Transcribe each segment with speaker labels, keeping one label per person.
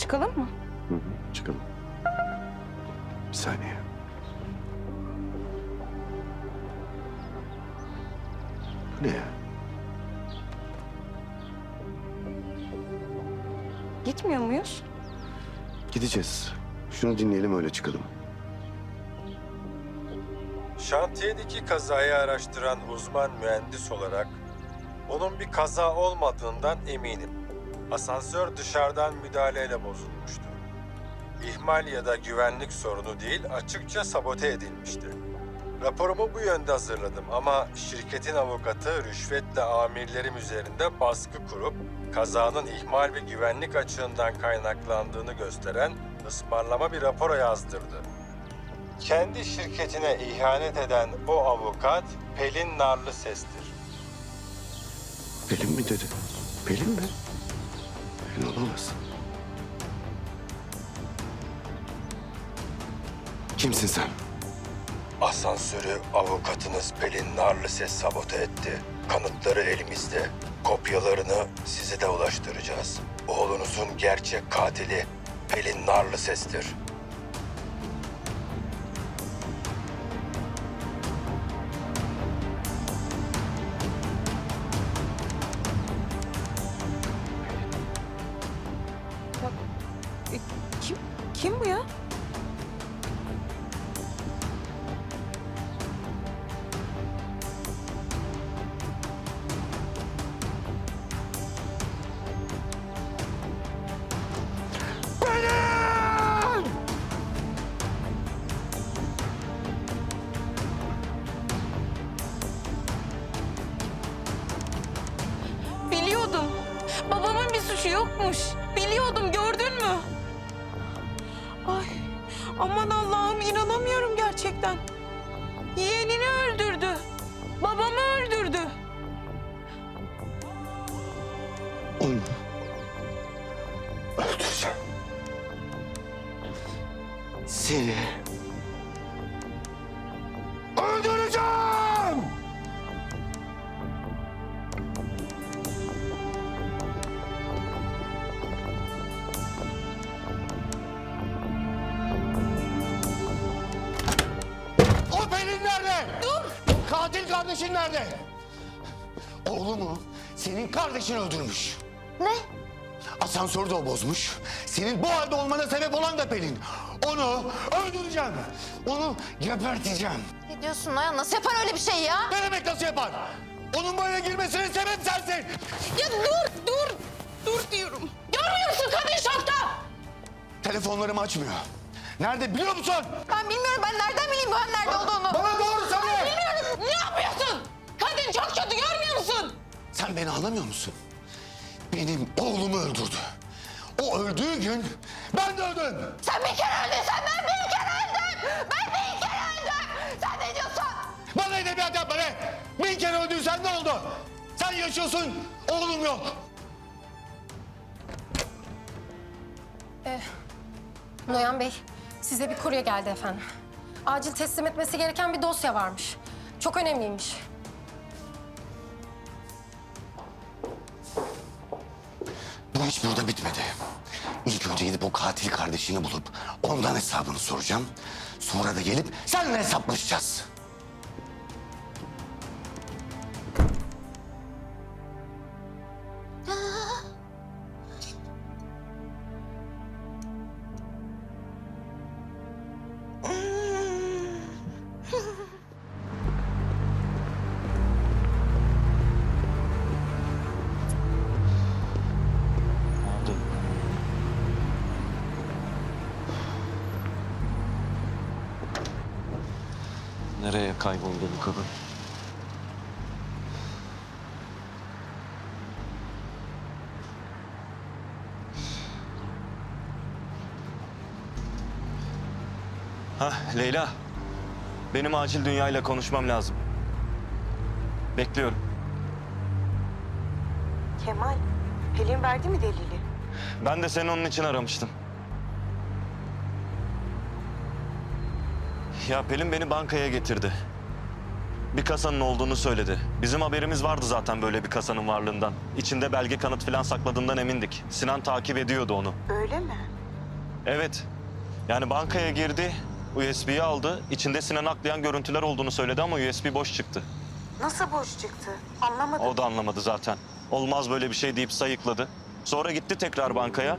Speaker 1: Çıkalım mı?
Speaker 2: Hı hı, çıkalım. Bir saniye. Bu ne ya?
Speaker 1: Gitmiyor muyuz?
Speaker 2: Gideceğiz. Şunu dinleyelim öyle çıkalım.
Speaker 3: Şantiyedeki kazayı araştıran uzman mühendis olarak onun bir kaza olmadığından eminim. Asansör dışarıdan müdahaleyle bozulmuştu. İhmal ya da güvenlik sorunu değil, açıkça sabote edilmişti. Raporumu bu yönde hazırladım ama şirketin avukatı rüşvetle amirlerim üzerinde baskı kurup kazanın ihmal ve güvenlik açığından kaynaklandığını gösteren ısmarlama bir rapora yazdırdı. Kendi şirketine ihanet eden o avukat Pelin Narlı Ses'tir.
Speaker 2: Pelin mi dedi? Pelin mi? Pelin olamaz. Kimsin sen?
Speaker 3: Asansörü avukatınız Pelin Narlı Ses sabote etti. Kanıtları elimizde. Kopyalarını size de ulaştıracağız. Oğlunuzun gerçek katili Pelin Narlı
Speaker 1: suçu yokmuş. Biliyordum gördün mü? Ay aman Allah'ım inanamıyorum gerçekten. Yeğenini öldürdü. Babamı öldürdü.
Speaker 2: Onu öldüreceğim. Seni
Speaker 4: Katil kardeşin nerede? Oğlumu senin kardeşin öldürmüş.
Speaker 5: Ne?
Speaker 4: Asansörü de o bozmuş. Senin bu halde olmana sebep olan da Pelin. Onu öldüreceğim. Onu geberteceğim.
Speaker 5: Ne diyorsun Noyan? Nasıl yapar öyle bir şey ya?
Speaker 4: Ne demek nasıl yapar? Onun bu eve girmesine sebep sensin.
Speaker 1: Ya dur dur. Dur diyorum. Görmüyor musun kadın şokta?
Speaker 4: Telefonlarımı açmıyor. Nerede biliyor musun?
Speaker 5: Ben bilmiyorum. Ben nereden bileyim ben nerede olduğunu?
Speaker 4: Bana doğru söyle.
Speaker 1: Bilmiyorum. Ne yapıyorsun? Kadın çok kötü görmüyor musun?
Speaker 4: Sen beni anlamıyor musun? Benim oğlumu öldürdü. O öldüğü gün ben de öldüm.
Speaker 5: Sen bir kere öldün. Sen ben bir kere öldüm. Ben bir kere öldüm. Sen ne diyorsun?
Speaker 4: Bana edebiyat yapma be! Bin kere öldüysen ne oldu? Sen yaşıyorsun, oğlum yok.
Speaker 6: Noyan Bey, size bir kurye geldi efendim. Acil teslim etmesi gereken bir dosya varmış. Çok önemliymiş.
Speaker 4: Bu iş burada bitmedi. İlk önce gidip o katil kardeşini bulup ondan hesabını soracağım. Sonra da gelip seninle hesaplaşacağız.
Speaker 7: Nereye kayboldu bu kadın? Ha Leyla. Benim acil dünyayla konuşmam lazım. Bekliyorum.
Speaker 1: Kemal, Pelin verdi mi delili?
Speaker 7: Ben de seni onun için aramıştım. Ya Pelin beni bankaya getirdi. bir kasanın olduğunu söyledi. Bizim haberimiz vardı zaten böyle bir kasanın varlığından. İçinde belge kanıt falan sakladığından emindik. Sinan takip ediyordu onu.
Speaker 5: Öyle mi?
Speaker 7: Evet. Yani bankaya girdi, USB'yi aldı. İçinde Sinan aklayan görüntüler olduğunu söyledi ama USB boş çıktı.
Speaker 5: Nasıl boş çıktı? Anlamadım.
Speaker 7: O da anlamadı zaten. Olmaz böyle bir şey deyip sayıkladı. Sonra gitti tekrar bankaya.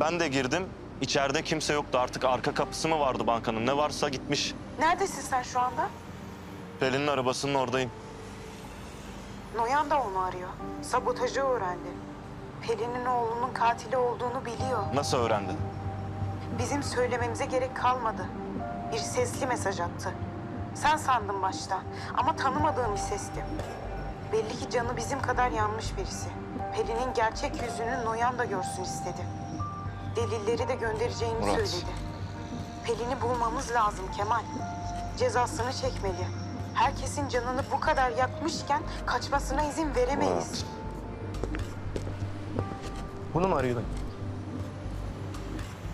Speaker 7: Ben de girdim. İçeride kimse yoktu. Artık arka kapısı mı vardı bankanın? Ne varsa gitmiş.
Speaker 5: Neredesin sen şu anda?
Speaker 7: Pelin'in arabasının oradayım.
Speaker 5: Noyan da onu arıyor. Sabotajı öğrendi. Pelin'in oğlunun katili olduğunu biliyor.
Speaker 7: Nasıl öğrendin?
Speaker 5: Bizim söylememize gerek kalmadı. Bir sesli mesaj attı. Sen sandın başta ama tanımadığım bir sesti. Belli ki canı bizim kadar yanmış birisi. Pelin'in gerçek yüzünü Noyan da görsün istedi. Delilleri de göndereceğini
Speaker 7: Murat.
Speaker 5: söyledi. Pelin'i bulmamız lazım Kemal. Cezasını çekmeli. Herkesin canını bu kadar yakmışken kaçmasına izin veremeyiz.
Speaker 8: Bunu mu arıyordun?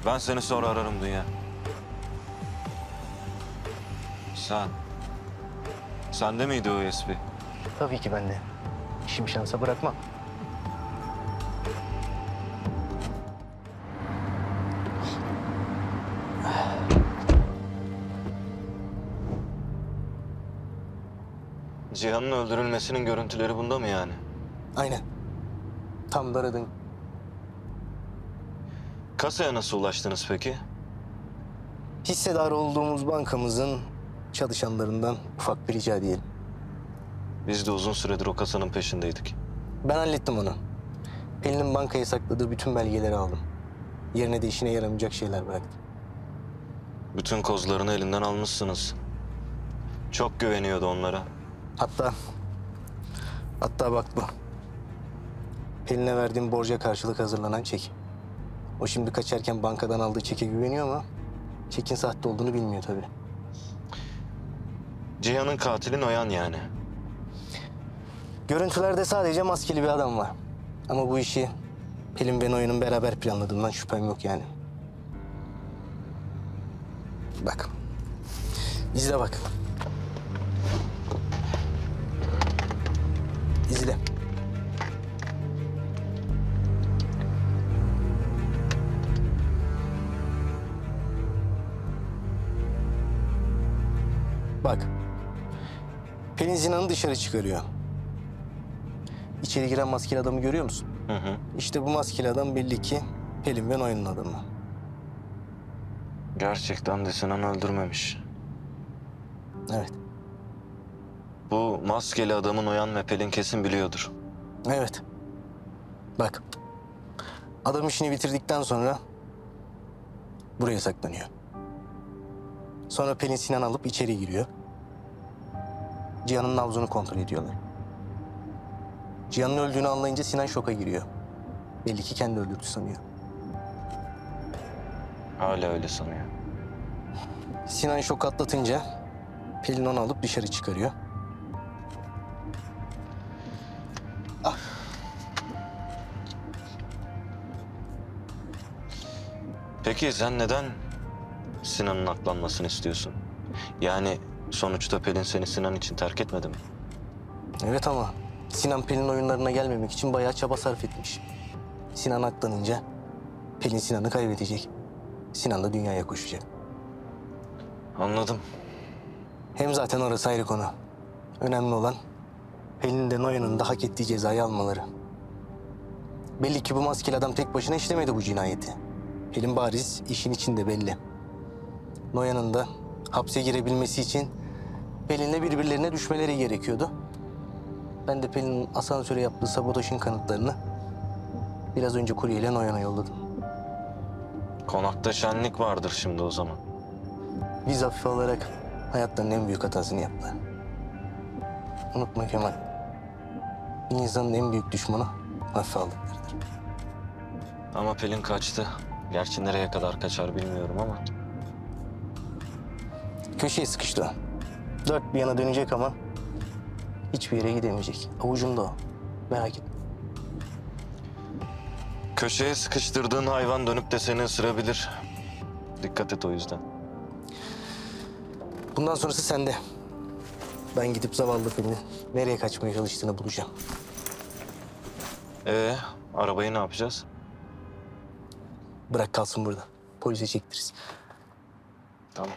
Speaker 7: Ben seni sonra ararım Dünya. Sen. Sende miydi o USB?
Speaker 8: Tabii ki ben de. İşim şansa bırakmam.
Speaker 7: Cihan'ın öldürülmesinin görüntüleri bunda mı yani?
Speaker 8: Aynen. Tam da aradın.
Speaker 7: Kasaya nasıl ulaştınız peki?
Speaker 8: Hissedar olduğumuz bankamızın çalışanlarından ufak bir rica diyelim.
Speaker 7: Biz de uzun süredir o kasanın peşindeydik.
Speaker 8: Ben hallettim onu. Pelin'in bankaya sakladığı bütün belgeleri aldım. Yerine de işine yaramayacak şeyler bıraktım.
Speaker 7: Bütün kozlarını elinden almışsınız. Çok güveniyordu onlara.
Speaker 8: Hatta... Hatta bak bu. Pelin'e verdiğim borca karşılık hazırlanan çek. O şimdi kaçarken bankadan aldığı çeke güveniyor ama... ...çekin sahte olduğunu bilmiyor tabii.
Speaker 7: Cihan'ın katili Noyan yani.
Speaker 8: Görüntülerde sadece maskeli bir adam var. Ama bu işi Pelin ve Noyan'ın beraber planladığından şüphem yok yani. Bak. İzle bak. İzle. Bak. Pelin Zinan'ı dışarı çıkarıyor. İçeri giren maskeli adamı görüyor musun?
Speaker 7: Hı hı.
Speaker 8: İşte bu maskeli adam belli ki Pelin ve Noyan'ın adamı.
Speaker 7: Gerçekten de Sinan öldürmemiş.
Speaker 8: Evet.
Speaker 7: Bu maskeli adamın Noyan ve Pelin kesin biliyordur.
Speaker 8: Evet. Bak. Adam işini bitirdikten sonra buraya saklanıyor. Sonra Pelin Sinan alıp içeri giriyor. Cihan'ın nabzını kontrol ediyorlar. Cihan'ın öldüğünü anlayınca Sinan şoka giriyor. Belli ki kendi öldürdü sanıyor.
Speaker 7: Hala öyle sanıyor.
Speaker 8: Sinan şok atlatınca Pelin onu alıp dışarı çıkarıyor.
Speaker 7: Peki sen neden Sinan'ın aklanmasını istiyorsun? Yani sonuçta Pelin seni Sinan için terk etmedi mi?
Speaker 8: Evet ama Sinan Pelin oyunlarına gelmemek için bayağı çaba sarf etmiş. Sinan aklanınca Pelin Sinan'ı kaybedecek. Sinan da dünyaya koşacak.
Speaker 7: Anladım.
Speaker 8: Hem zaten orası ayrı konu. Önemli olan Pelin de Noyan'ın da hak ettiği cezayı almaları. Belli ki bu maskeli adam tek başına işlemedi bu cinayeti. Pelin bariz işin içinde belli. Noyan'ın da hapse girebilmesi için Pelin'le birbirlerine düşmeleri gerekiyordu. Ben de Pelin'in asansöre yaptığı sabotajın kanıtlarını biraz önce kuryeyle Noyan'a yolladım.
Speaker 7: Konakta şenlik vardır şimdi o zaman.
Speaker 8: Biz hafife alarak hayatlarının en büyük hatasını yaptılar. Unutma Kemal. Bir insanın en büyük düşmanı hafife aldıklarıdır.
Speaker 7: Ama Pelin kaçtı. Gerçi nereye kadar kaçar bilmiyorum ama.
Speaker 8: Köşeye sıkıştı. Dört bir yana dönecek ama hiçbir yere gidemeyecek. Avucumda o. Merak etme.
Speaker 7: Köşeye sıkıştırdığın hayvan dönüp de seni ısırabilir. Dikkat et o yüzden.
Speaker 8: Bundan sonrası sende. Ben gidip zavallı Pelin'in nereye kaçmaya çalıştığını bulacağım.
Speaker 7: Ee, arabayı ne yapacağız?
Speaker 8: Bırak kalsın burada. Polise çektiririz.
Speaker 7: Tamam.